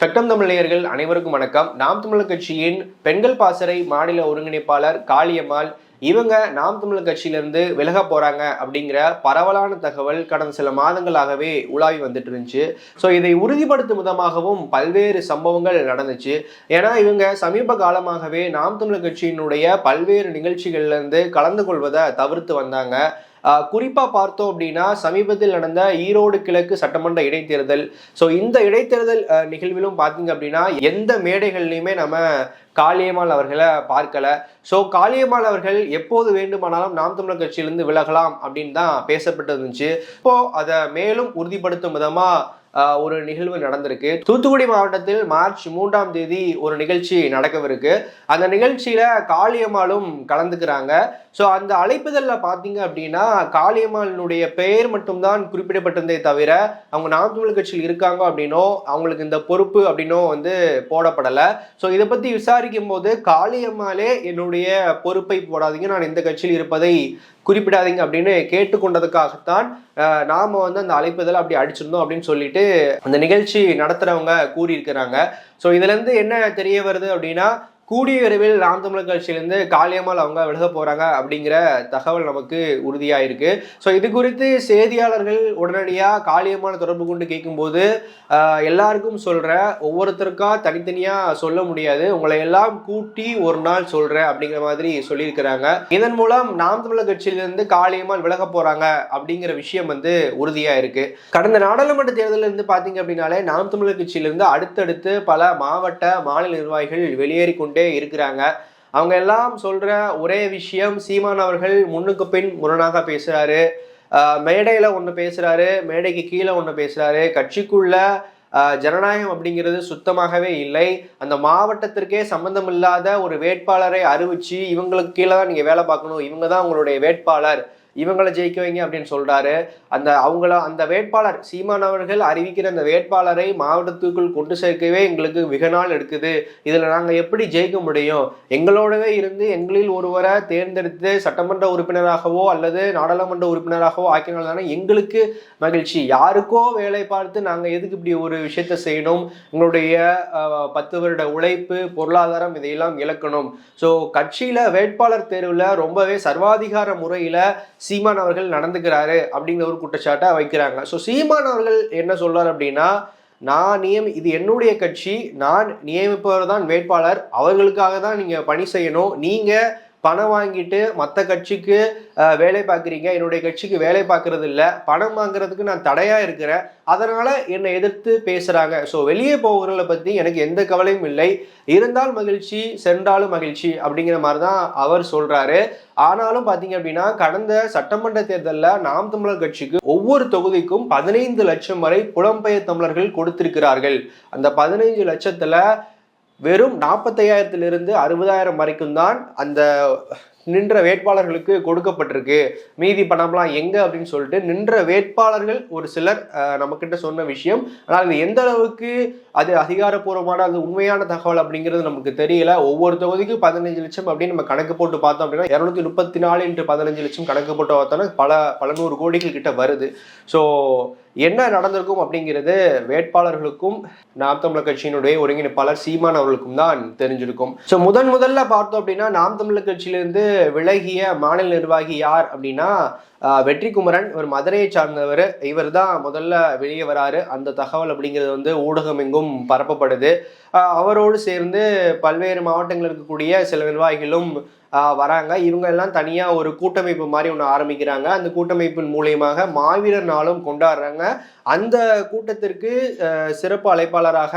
Spectrum தமிழர்கள் அனைவருக்கும் வணக்கம். நாம் தமிழர் கட்சியின் பெண்கள் பாசறை மாநில ஒருங்கிணைப்பாளர் காளியம்மாள் இவங்க நாம் தமிழர் கட்சியிலிருந்து விலக போறாங்க அப்படிங்கிற பரவலான தகவல் கடந்த சில மாதங்களாகவே உலாவி வந்துட்டு இருந்துச்சு. ஸோ இதை உறுதிப்படுத்தும் விதமாகவும் பல்வேறு சம்பவங்கள் நடந்துச்சு. ஏன்னா இவங்க சமீப காலமாகவே நாம் தமிழர் கட்சியினுடைய பல்வேறு நிகழ்ச்சிகள்லேருந்து கலந்து கொள்வதை தவிர்த்து வந்தாங்க. குறிப்பாக குறிப்பா பார்த்தோம் அப்படின்னா சமீபத்தில் நடந்த ஈரோடு கிழக்கு சட்டமன்ற இடைத்தேர்தல். ஸோ இந்த இடைத்தேர்தல் நிகழ்விலும் பார்த்தீங்க அப்படின்னா எந்த மேடைகள்லையுமே நம்ம காளியம்மாள் அவர்களை பார்க்கல. ஸோ காளியம்மாள் அவர்கள் எப்போது வேண்டுமானாலும் நாம் தமிழர் கட்சியிலிருந்து விலகலாம் அப்படின்னு தான் பேசப்பட்டு இருந்துச்சு இப்போ அதை மேலும் உறுதிப்படுத்தும் விதமா ஒரு நிகழ்வு நடந்திருக்கு. தூத்துக்குடி மாவட்டத்தில் மார்ச் மூன்றாம் தேதி ஒரு நிகழ்ச்சி நடக்கவிருக்கு. அந்த நிகழ்ச்சியில காளியம்மாளும் கலந்துக்கிறாங்க. ஸோ அந்த அழைப்புதலில் பார்த்தீங்க அப்படின்னா காளியம்மாளினுடைய பெயர் மட்டும்தான் குறிப்பிடப்பட்டிருந்தே தவிர அவங்க நாம் தமிழ் கட்சியில் இருக்காங்க அப்படின்னோ அவங்களுக்கு இந்த பொறுப்பு அப்படின்னோ வந்து போடப்படலை. ஸோ இதை பற்றி விசாரிக்கும் போது காளியம்மாளே என்னுடைய பொறுப்பை போடாதீங்க நான் இந்த கட்சியில் இருப்பதை குறிப்பிடாதீங்க அப்படின்னு கேட்டுக்கொண்டதுக்காகத்தான் நாம் நாம வந்து அந்த அழைப்புதல் அப்படி அடிச்சிருந்தோம் அப்படின்னு சொல்லிட்டு அந்த நிகழ்ச்சி நடத்துறவங்க கூறியிருக்கிறாங்க. ஸோ இதுலேருந்து என்ன தெரிய வருது அப்படின்னா கூடிய விரைவில் நாம் தமிழர் கட்சியிலிருந்து காளியம்மாள் அவங்க விலக போறாங்க அப்படிங்கிற தகவல் நமக்கு உறுதியாக இருக்கு ஸோ இது குறித்து செய்தியாளர்கள் உடனடியாக காளியம்மாள் தொடர்பு கொண்டு கேட்கும்போது எல்லாருக்கும் சொல்ற ஒவ்வொருத்தருக்கா தனித்தனியாக சொல்ல முடியாது. உங்களை எல்லாம் கூட்டி ஒரு நாள் சொல்கிறேன் அப்படிங்கிற மாதிரி சொல்லியிருக்கிறாங்க. இதன் மூலம் நாம் தமிழர் கட்சியிலிருந்து காளியம்மாள் விலக போறாங்க அப்படிங்கிற விஷயம் வந்து உறுதியா இருக்கு கடந்த நாடாளுமன்ற தேர்தலில் இருந்து பாத்தீங்க அப்படின்னாலே நாம் தமிழர் கட்சியிலிருந்து அடுத்தடுத்து பல மாவட்ட மாநில நிர்வாகிகள் வெளியேறி கொண்டே இருக்கிறாங்க. அவங்க எல்லாம் சொல்கிற ஒரே விஷயம் சீமான் அவர்கள் முன்னுக்கு பின் முரணாக பேசுகிறாரு மேடையில் ஒன்று பேசுகிறாரு மேடைக்கு கீழே ஒன்று பேசுகிறாரு கட்சிக்குள்ள ஜனநாயகம் அப்படிங்கிறது சுத்தமாகவே இல்லை. அந்த மாவட்டத்திற்கே சம்பந்தம் இல்லாத ஒரு வேட்பாளரை அறிவிச்சு இவங்களுக்கு கீழே தான் நீங்கள் வேலை பார்க்கணும். இவங்க தான் உங்களுடைய வேட்பாளர். இவங்களை ஜெயிக்க வைங்க அப்படின்னு சொல்றாரு. அந்த அவங்கள அந்த வேட்பாளர் சீமான் அவர்கள் அறிவிக்கிற அந்த வேட்பாளரை மாவட்டத்துக்குள் கொண்டு சேர்க்கவே எங்களுக்கு மிக நாள் எடுக்குது. இதில் நாங்கள் எப்படி ஜெயிக்க முடியும்? எங்களோடவே இருந்து எங்களில் ஒருவரை தேர்ந்தெடுத்து சட்டமன்ற உறுப்பினராகவோ அல்லது நாடாளுமன்ற உறுப்பினராகவோ ஆக்கினால் தானே எங்களுக்கு மகிழ்ச்சி. யாருக்கோ வேலை பார்த்து நாங்கள் எதுக்கு இப்படி ஒரு விஷயத்த செய்யணும்? உங்களுடைய பத்து வருட உழைப்பு பொருளாதாரம் இதையெல்லாம் இழக்கணும். ஸோ கட்சியில் வேட்பாளர் தேர்வில் ரொம்பவே சர்வாதிகார முறையில் சீமான் அவர்கள் நடந்துக்கிறாரு அப்படிங்கிற ஒரு குற்றச்சாட்டை வைக்கிறாங்க. ஸோ சீமான் அவர்கள் என்ன சொல்றார் அப்படின்னா நான் நியமி இது என்னுடைய கட்சி நான் நியமிப்பவர் தான் வேட்பாளர் அவர்களுக்காக தான் நீங்க பணி செய்யணும் நீங்கள் பணம் வாங்கிட்டு மற்ற கட்சிக்கு வேலை பார்க்குறீங்க. என்னுடைய கட்சிக்கு வேலை பார்க்கறது இல்லை. பணம் வாங்குறதுக்கு நான் தடையாக இருக்கிறேன். அதனால் என்னை எதிர்த்து பேசுகிறாங்க ஸோ வெளியே போகிறவங்களை பற்றி எனக்கு எந்த கவலையும் இல்லை. இருந்தால் மகிழ்ச்சி சென்றாலும் மகிழ்ச்சி அப்படிங்கிற மாதிரி தான் அவர் சொல்கிறாரு ஆனாலும் பார்த்தீங்க அப்படின்னா கடந்த சட்டமன்ற தேர்தலில் நாம் தமிழர் கட்சிக்கு ஒவ்வொரு தொகுதிக்கும் பதினைந்து லட்சம் வரை புலம்பெயர் தமிழர்கள் கொடுத்திருக்கிறார்கள். அந்த பதினைஞ்சு லட்சத்தில் வெறும் நாற்பத்தையாயிரத்திலிருந்து அறுபதாயிரம் வரைக்கும் தான் அந்த நின்ற வேட்பாளர்களுக்கு கொடுக்கப்பட்டிருக்கு. மீதி பணம்லாம் எங்க அப்படின்னு சொல்லிட்டு நின்ற வேட்பாளர்கள் ஒரு சிலர் நம்மக்கிட்ட சொன்ன விஷயம். ஆனால் இது எந்த அளவுக்கு அது அதிகாரப்பூர்வமான அது உண்மையான தகவல் அப்படிங்கிறது நமக்கு தெரியல. ஒவ்வொரு தொகுதிக்கும் பதினஞ்சு லட்சம் அப்படின்னு நம்ம கணக்கு போட்டு பார்த்தோம் அப்படின்னா இரநூத்தி முப்பத்தி நாலு இன்ட்டு பதினஞ்சு லட்சம் கணக்கு போட்டு பார்த்தோம்னா பல பல நூறு கோடிகள் கிட்ட வருது. ஸோ என்ன நடந்திருக்கும் அப்படிங்கிறது வேட்பாளர்களுக்கும் நாம் தமிழர் கட்சியினுடைய ஒருங்கிணைப்பாளர் சீமான் அவர்களுக்கும் தான் தெரிஞ்சிருக்கும். ஸோ முதன் முதல்ல பார்த்தோம் அப்படின்னா நாம் தமிழர் கட்சியிலிருந்து விலகிய மாநில நிர்வாகி யார் அப்படின்னா வெற்றி வெற்றிக்குமரன் இவர் மதுரையை சார்ந்தவர். இவர் தான் முதல்ல வெளியே வராரு. அந்த தகவல் அப்படிங்கிறது வந்து ஊடகம் எங்கும் பரப்பப்படுது அவரோடு சேர்ந்து பல்வேறு மாவட்டங்களில் இருக்கக்கூடிய சில நிர்வாகிகளும் வராங்க. இவங்க எல்லாம் தனியாக ஒரு கூட்டமைப்பு மாதிரி ஒன்று ஆரம்பிக்கிறாங்க. அந்த கூட்டமைப்பின் மூலியமாக மாவீரர் நாளும் கொண்டாடுறாங்க. அந்த கூட்டத்திற்கு சிறப்பு அழைப்பாளராக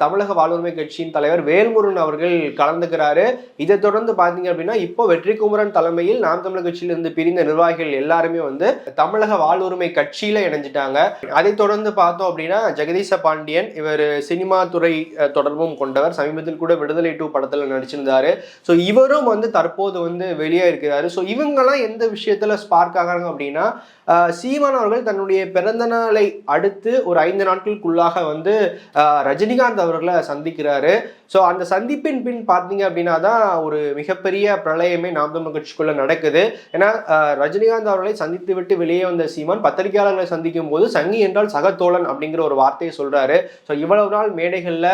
தமிழக வாழ்வுரிமை கட்சியின் தலைவர் வேல்முருகன் அவர்கள் கலந்துக்கிறாரு. இதை தொடர்ந்து பார்த்தீங்க அப்படின்னா இப்போ வெற்றிக்குமரன் தலைமையில் நாம் தமிழர் கட்சியிலிருந்து பிரிந்த நிர்வாகிகள் எல்லாருமே வந்து தமிழக வாழ்வுரிமை கட்சியில இணைஞ்சிட்டாங்க. அதை தொடர்ந்து பார்த்தோம் அப்படின்னா ஜெகதீச பாண்டியன் இவர் சினிமா துறை தொடர்பும் கொண்டவர். சமீபத்தில் கூட விடுதலை டூ படத்துல நடிச்சிருந்தாரு. ஸோ இவரும் வந்து தற்போது வந்து வெளியே இருக்கிறாரு. ஸோ இவங்கெல்லாம் எந்த விஷயத்துல ஸ்பார்க் ஆகிறாங்க அப்படின்னா சீமான் அவர்கள் தன்னுடைய பிறந்த நாளை அடுத்து ஒரு ஐந்து நாட்களுக்குள்ளாக வந்து ரஜினிகாந்த் அவர்களை சந்திக்கிறாரு. ஸோ அந்த சந்திப்பின் பின் பார்த்தீங்க அப்படின்னா தான் ஒரு மிகப்பெரிய பிரளயமே நாம் தமிழ் கட்சிக்குள்ள நடக்குது. ஏன்னா ரஜினிகாந்த் ரஜினிகாந்த் அவர்களை சந்தித்து விட்டு வெளியே வந்த சீமான் பத்திரிகையாளர்களை சந்திக்கும் போது சங்கி என்றால் சகத்தோழன் அப்படிங்கிற ஒரு வார்த்தையை சொல்றாரு. ஸோ இவ்வளவு நாள் மேடைகளில்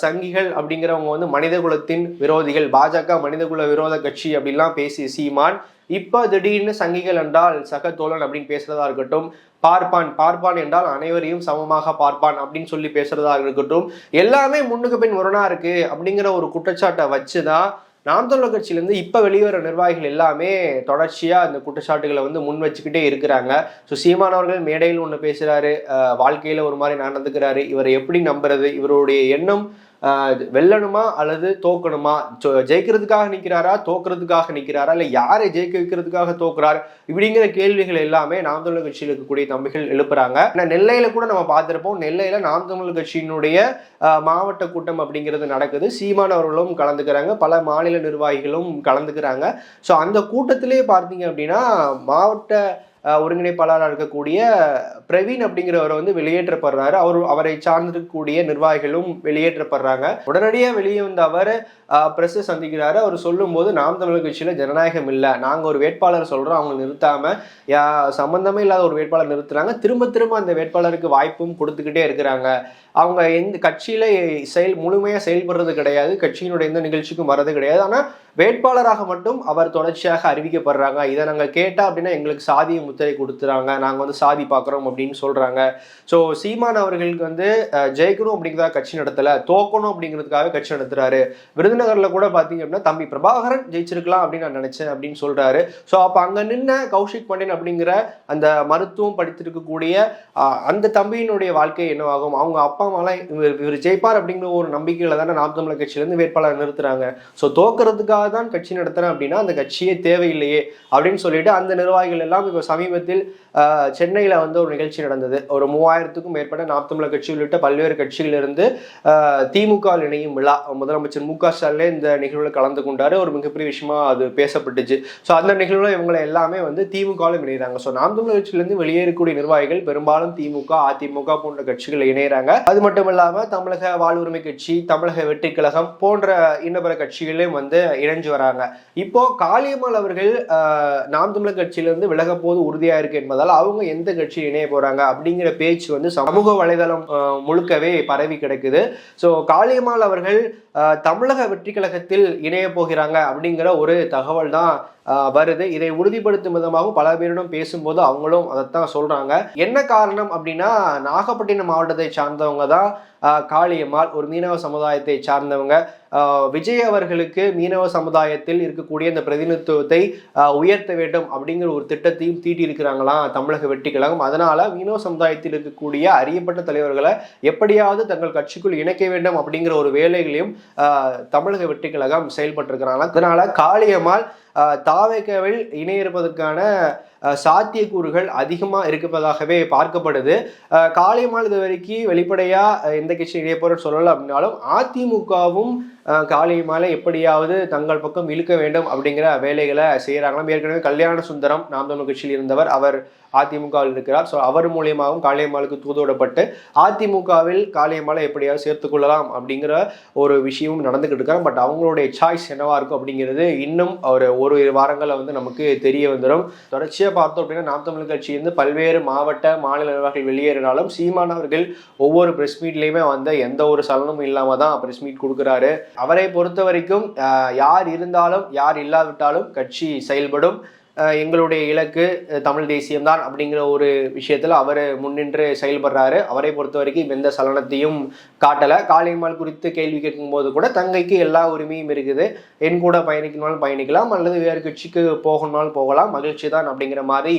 சங்கிகள் அப்படிங்கிறவங்க வந்து மனித குலத்தின் விரோதிகள் பாஜக மனிதகுல விரோத கட்சி அப்படிலாம் பேசி சீமான் இப்போ திடீர்னு சங்கிகள் என்றால் சக தோழன் அப்படின்னு பேசுறதா இருக்கட்டும் பார்ப்பான் பார்ப்பான் என்றால் அனைவரையும் சமமாக பார்ப்பான் அப்படின்னு சொல்லி பேசுறதா இருக்கட்டும் எல்லாமே முன்னுக்கு பின் முரணா இருக்கு அப்படிங்கிற ஒரு குற்றச்சாட்டை வச்சுதான் நாம் தமிழர் கட்சியிலேருந்து இப்போ வெளிவர நிர்வாகிகள் எல்லாமே தொடர்ச்சியாக அந்த குற்றச்சாட்டுகளை வந்து முன் வச்சுக்கிட்டே இருக்கிறாங்க. ஸோ சீமானவர்கள் மேடையில் ஒன்று பேசுகிறாரு வாழ்க்கையில் ஒரு மாதிரி நடந்துக்கிறாரு. இவரை எப்படி நம்புறது? இவருடைய எண்ணம் வெல்லணுமா அல்லது தோக்கணுமா? ஜெயிக்கிறதுக்காக நிற்கிறாரா? தோக்குறதுக்காக நிற்கிறாரா? இல்லை யாரை ஜெயிக்க வைக்கிறதுக்காக தோக்குறார்? இப்படிங்கிற கேள்விகள் எல்லாமே நாம் தமிழர் கட்சியில் இருக்கக்கூடிய தம்பிகள் எழுப்புறாங்க. நெல்லையில கூட நம்ம பார்த்துருப்போம். நெல்லையில நாம் தமிழர் கட்சியினுடைய மாவட்ட கூட்டம் அப்படிங்கிறது நடக்குது. சீமான் அவர்களும் கலந்துக்கிறாங்க. பல மாநில நிர்வாகிகளும் கலந்துக்கிறாங்க. ஸோ அந்த கூட்டத்திலே பார்த்தீங்க அப்படின்னா மாவட்ட ஒருங்கிணைப்பாளராக இருக்கக்கூடிய பிரவீன் அப்படிங்கிறவரை வந்து வெளியேற்றப்படுறாரு. அவர் அவரை சார்ந்திருக்கக்கூடிய நிர்வாகிகளும் வெளியேற்றப்படுறாங்க. உடனடியாக வெளியே வந்த அவர் பிரஸ் சந்திக்கிறாரு. அவர் சொல்லும் போது நாம் தமிழர் கட்சியில் ஜனநாயகம் இல்லை. நாங்கள் ஒரு வேட்பாளர் சொல்கிறோம் அவங்க நிறுத்தாம யா சம்பந்தமே இல்லாத ஒரு வேட்பாளர் நிறுத்துறாங்க. திரும்ப திரும்ப அந்த வேட்பாளருக்கு வாய்ப்பும் கொடுத்துக்கிட்டே இருக்கிறாங்க. அவங்க எந்த கட்சியில செயல் முழுமையாக செயல்படுறது கிடையாது. கட்சியினுடைய எந்த நிகழ்ச்சிக்கும் வர்றது கிடையாது. ஆனால் வேட்பாளராக மட்டும் அவர் தொடர்ச்சியாக அறிவிக்கப்படுறாங்க. இதை நாங்கள் கேட்டால் அப்படின்னா எங்களுக்கு சாதியம் முத்திரை கொடுத்துறாங்க. நாங்கள் வந்து சாதி பார்க்குறோம் அப்படின்னு சொல்கிறாங்க ஸோ சீமான் அவர்களுக்கு வந்து ஜெயிக்கணும் அப்படிங்கிறதா கட்சி நடத்தலை. தோக்கணும் அப்படிங்கிறதுக்காக கட்சி நடத்துறாரு. விருதுநகரில் கூட பார்த்தீங்க அப்படின்னா தம்பி பிரபாகரன் ஜெயிச்சிருக்கலாம் அப்படின்னு நான் நினச்சேன் அப்படின்னு சொல்கிறாரு ஸோ அப்போ அங்கே நின்ன கௌஷிக் பண்டின் அப்படிங்கிற அந்த மருத்துவம் படித்திருக்கக்கூடிய அந்த தம்பியினுடைய வாழ்க்கை என்னவாகும்? அவங்க அப்பா அம்மாலாம் இவர் இவர் ஜெயிப்பார் அப்படிங்கிற ஒரு நம்பிக்கையில் தானே நாம் தமிழர் கட்சியிலேருந்து வேட்பாளர் நிறுத்துறாங்க. ஸோ தோக்கிறதுக்காக தான் கட்சி நடத்துறேன் அப்படின்னா அந்த கட்சியே தேவையில்லையே அப்படின்னு சொல்லிட்டு அந்த நிர்வாகிகள் எல்லாம் இப்போ சமீபத்தில் சென்னையில் வந்து ஒரு நிகழ்ச்சி நடந்தது. ஒரு மூவாயிரத்துக்கும் மேற்பட்ட நாம் தமிழர் கட்சி உள்ளிட்ட பல்வேறு கட்சிகளிலிருந்து திமுக இணையும் விழா முதலமைச்சர் மு க ஸ்டாலினே இந்த நிகழ்வில் கலந்து கொண்டாரு. ஒரு மிகப்பெரிய விஷயமா அது பேசப்பட்டுச்சு. ஸோ அந்த நிகழ்வில் இவங்களை எல்லாமே வந்து திமுகவில் இணைகிறாங்க ஸோ நாம் தமிழர் வெளியேறக்கூடிய நிர்வாகிகள் பெரும்பாலும் திமுக அதிமுக போன்ற கட்சிகள் இணைகிறாங்க அது மட்டும் இல்லாமல் தமிழக வாழ்வுரிமை கட்சி தமிழக வெற்றி கழகம் போன்ற இன்னபர கட்சிகளையும் வந்து இணைஞ்சு வராங்க. இப்போ காளியம்மாள் அவர்கள் நாம் தமிழர் கட்சியிலிருந்து விலக போது உறுதியாக இருக்கு என்பதால் அவங்க எந்த கட்சி இணைய போகிறாங்க அப்படிங்கிற பேச்சு வந்து சமூக வலைதளம் முழுக்கவே பரவி கிடக்குது. ஸோ காளியம்மாள் அவர்கள் தமிழக வெற்றி கழகத்தில் இணைய போகிறாங்க அப்படிங்கிற ஒரு தகவல் தான் வருது. இதை உறுதிப்படுத்தும் விதமாகவும் பல பேரிடம் பேசும்போது அவங்களும் அதைத்தான் சொல்றாங்க. என்ன காரணம் அப்படின்னா நாகப்பட்டினம் மாவட்டத்தை சார்ந்தவங்க தான் காளியம்மாள் ஒரு மீனவ சமுதாயத்தை சார்ந்தவங்க. விஜய் அவர்களுக்கு மீனவ சமுதாயத்தில் இருக்கக்கூடிய இந்த பிரதிநிதித்துவத்தை உயர்த்த வேண்டும் அப்படிங்கிற ஒரு திட்டத்தையும் தீட்டி இருக்கிறாங்களாம் தமிழக வெட்டி கழகம் அதனால மீனவ சமுதாயத்தில் இருக்கக்கூடிய அறியப்பட்ட தலைவர்களை எப்படியாவது தங்கள் கட்சிக்குள் இணைக்க வேண்டும் அப்படிங்கிற ஒரு வேலைகளையும் தமிழக வெட்டி கழகம் செயல்பட்டிருக்கிறாங்க அதனால காளியம்மாள் தாவேக்கவில் இணையிருப்பதற்கான சாத்தியக்கூறுகள் அதிகமாக இருப்பதாகவே பார்க்கப்படுது. காலை இது வரைக்கும் வெளிப்படையாக எந்த கட்சி இணைய போகிறோன்னு சொல்லலை அப்படின்னாலும் அதிமுகவும் காலை மாலை எப்படியாவது தங்கள் பக்கம் இழுக்க வேண்டும் அப்படிங்கிற வேலைகளை செய்கிறாங்களாம் ஏற்கனவே கல்யாண சுந்தரம் நாம் தமிழ் கட்சியில் இருந்தவர் அவர் அதிமுகவில் இருக்கிறார். ஸோ அவர் மூலியமாகவும் காளியம்மாளுக்கு தூதுவிடப்பட்டு அதிமுகவில் காளியம்மாளை எப்படியாவது சேர்த்து கொள்ளலாம் அப்படிங்கிற ஒரு விஷயமும் நடந்துகிட்டு இருக்காங்க பட் அவங்களுடைய சாய்ஸ் என்னவா இருக்கும் அப்படிங்கிறது இன்னும் ஒரு ஒரு வாரங்களில் வந்து நமக்கு தெரிய வந்துடும் தொடர்ச்சியாக பார்த்தோம் அப்படின்னா நாம் தமிழ் கட்சியிலிருந்து பல்வேறு மாவட்ட மாநில நிர்வாகிகள் வெளியேறினாலும் சீமானவர்கள் ஒவ்வொரு பிரஸ் மீட்லேயுமே வந்த எந்த ஒரு சலனமும் இல்லாமல் தான் பிரஸ் மீட் கொடுக்குறாரு. அவரை பொறுத்த வரைக்கும் யார் இருந்தாலும் யார் இல்லாவிட்டாலும் கட்சி செயல்படும். எங்களுடைய இலக்கு தமிழ் தேசியம்தான் அப்படிங்கிற ஒரு விஷயத்தில் அவர் முன்னின்று செயல்படுறாரு. அவரை பொறுத்த வரைக்கும் எந்த சலனத்தையும் காட்டலை. காளியம்மாள் குறித்து கேள்வி கேட்கும்போது கூட தங்கைக்கு எல்லா உரிமையும் இருக்குது. என் கூட பயணிக்கணும்னாலும் பயணிக்கலாம் அல்லது வேறு கட்சிக்கு போகணும்னாலும் போகலாம். மகிழ்ச்சி தான் அப்படிங்கிற மாதிரி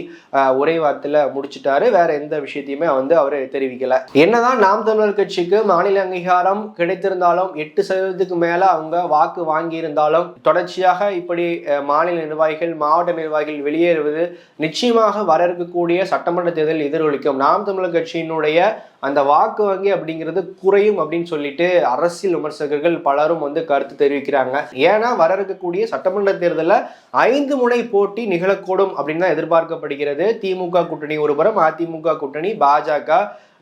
ஒரே வார்த்தையில் முடிச்சிட்டாரு. வேற எந்த விஷயத்தையுமே வந்து அவர் தெரிவிக்கலை. என்னதான் நாம் தமிழர் கட்சிக்கு மாநில அங்கீகாரம் கிடைத்திருந்தாலும் எட்டு சதவீதத்துக்கு மேலே அவங்க வாக்கு வாங்கியிருந்தாலும் தொடர்ச்சியாக இப்படி மாநில நிர்வாகிகள் மாவட்ட நிர்வாகிகள் நிர்வாகிகள் வெளியேறுவது நிச்சயமாக வர இருக்கக்கூடிய சட்டமன்ற தேர்தல் எதிரொலிக்கும். நாம் தமிழர் கட்சியினுடைய அந்த வாக்கு வங்கி அப்படிங்கிறது குறையும் அப்படின்னு சொல்லிட்டு அரசியல் விமர்சகர்கள் பலரும் வந்து கருத்து தெரிவிக்கிறாங்க. ஏன்னா வர இருக்கக்கூடிய சட்டமன்ற தேர்தலில் ஐந்து முனை போட்டி நிகழக்கூடும் அப்படின்னு தான் எதிர்பார்க்கப்படுகிறது. திமுக கூட்டணி ஒருபுறம் அதிமுக கூட்டணி பாஜக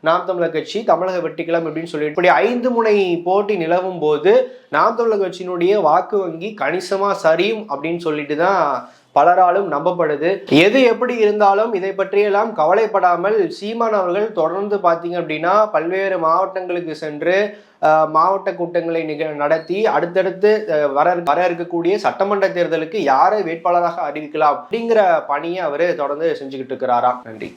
நாம் தமிழர் கட்சி தமிழக வெட்டிக்கலாம் அப்படின்னு சொல்லி இப்படி ஐந்து முனை போட்டி நிலவும் போது நாம் தமிழர் கட்சியினுடைய வாக்கு வங்கி கணிசமா சரியும் அப்படின்னு சொல்லிட்டு தான் பலராலும் நம்பப்படுது. எது எப்படி இருந்தாலும் இதை பற்றியெல்லாம் கவலைப்படாமல் சீமான் அவர்கள் தொடர்ந்து பார்த்தீங்க அப்படின்னா பல்வேறு மாவட்டங்களுக்கு சென்று மாவட்ட கூட்டங்களை நிக நடத்தி அடுத்தடுத்து வர வர இருக்கக்கூடிய சட்டமன்ற தேர்தலுக்கு யாரை வேட்பாளராக அறிவிக்கலாம் அப்படிங்கிற பணியை அவர் தொடர்ந்து செஞ்சுக்கிட்டு இருக்கிறாராம் நன்றி.